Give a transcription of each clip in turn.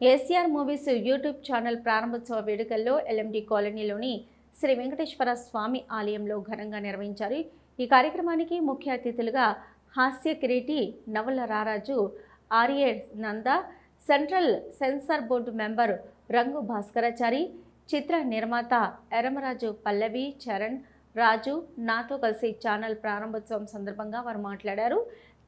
ACR movies YouTube channel ప్రారంభోత్సవ వేడుకల్లో LMD కాలనీలోని శ్రీ వెంకటేశ్వర స్వామి ఆలయంలో ఘనంగా నిర్వహించారు. ఈ కార్యక్రమానికి ముఖ్య అతిథులుగా హాస్య కిరీటి నవల రారాజు R A Nanda central censor board member Rangu Bhaskarachari చిత్ర నిర్మాత ఎరమరాజు పల్లవి చరణ్ రాజు నాతో కలిసి ఛానల్ ప్రారంభోత్సవం సందర్భంగా వారు మాట్లాడారు.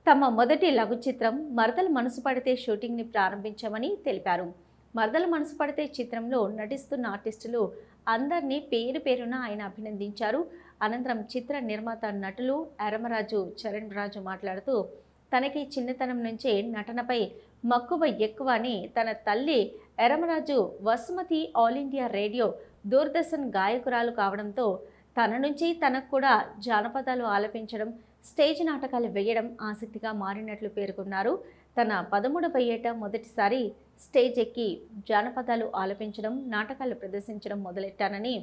తమ మొదటి లఘు చిత్రం మరదలు మనసు పడితే షూటింగ్ని ప్రారంభించామని తెలిపారు. మరదలు మనసు పడితే చిత్రంలో నటిస్తున్న ఆర్టిస్టులు అందరినీ పేరు పేరున ఆయన అభినందించారు. అనంతరం చిత్ర నిర్మాత నటులు ఎరమరాజు చరణ్ రాజు మాట్లాడుతూ తనకి చిన్నతనం నుంచే నటనపై మక్కువ ఎక్కువ అని తన తల్లి Eramaraju Vasumathi All India radio Doordarshan గాయకురాలు కావడంతో తన నుంచి తనకు కూడా జానపదాలు ఆలపించడం స్టేజ్ నాటకాలు వేయడం ఆసక్తిగా మారినట్లు పేర్కొన్నారు. తన పదమూడవ ఏట మొదటిసారి స్టేజ్ ఎక్కి జానపదాలు ఆలపించడం నాటకాలు ప్రదర్శించడం మొదలెట్టానని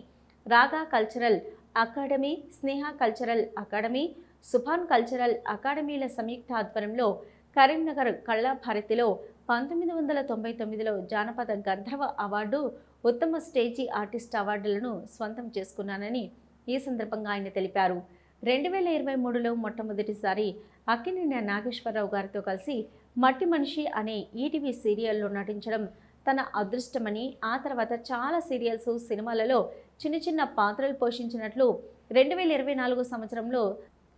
రాగా cultural academy Sneha cultural academy Subhan cultural అకాడమీల సంయుక్త ఆధ్వర్యంలో కరీంనగర్ కళాభారతిలో పంతొమ్మిది వందల తొంభై తొమ్మిదిలో జానపద గంధర్వ అవార్డు ఉత్తమ స్టేజీ ఆర్టిస్ట్ అవార్డులను స్వంతం చేసుకున్నానని ఈ సందర్భంగా ఆయన తెలిపారు. రెండు వేల ఇరవై మూడులో మొట్టమొదటిసారి అక్కినేని నాగేశ్వరరావు గారితో కలిసి మట్టి మనిషి అనే ఈటీవీ సీరియల్లో నటించడం తన అదృష్టమని ఆ తర్వాత చాలా సీరియల్స్ సినిమాలలో చిన్న చిన్న పాత్రలు పోషించినట్లు రెండు వేల ఇరవై నాలుగు సంవత్సరంలో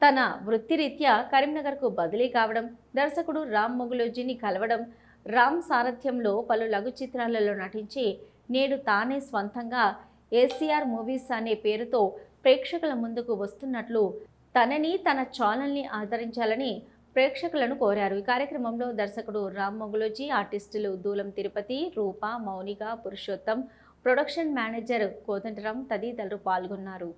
తన వృత్తిరీత్యా కరీంనగర్కు బదిలీ కావడం దర్శకుడు రామ్ మొగులోజీని కలవడం రామ్ సారథ్యంలో పలు లఘు చిత్రాలలో నటించి నేడు తానే స్వంతంగా ఏసీఆర్ మూవీస్ అనే పేరుతో ప్రేక్షకుల ముందుకు వస్తున్నట్లు తనని తన ఛానల్ని ఆదరించాలని ప్రేక్షకులను కోరారు. ఈ కార్యక్రమంలో దర్శకుడు రామ్ మొగులోజీ ఆర్టిస్టులు దూలం తిరుపతి రూప మౌనిక పురుషోత్తం ప్రొడక్షన్ మేనేజర్ కోదండరాం తదితరులు పాల్గొన్నారు.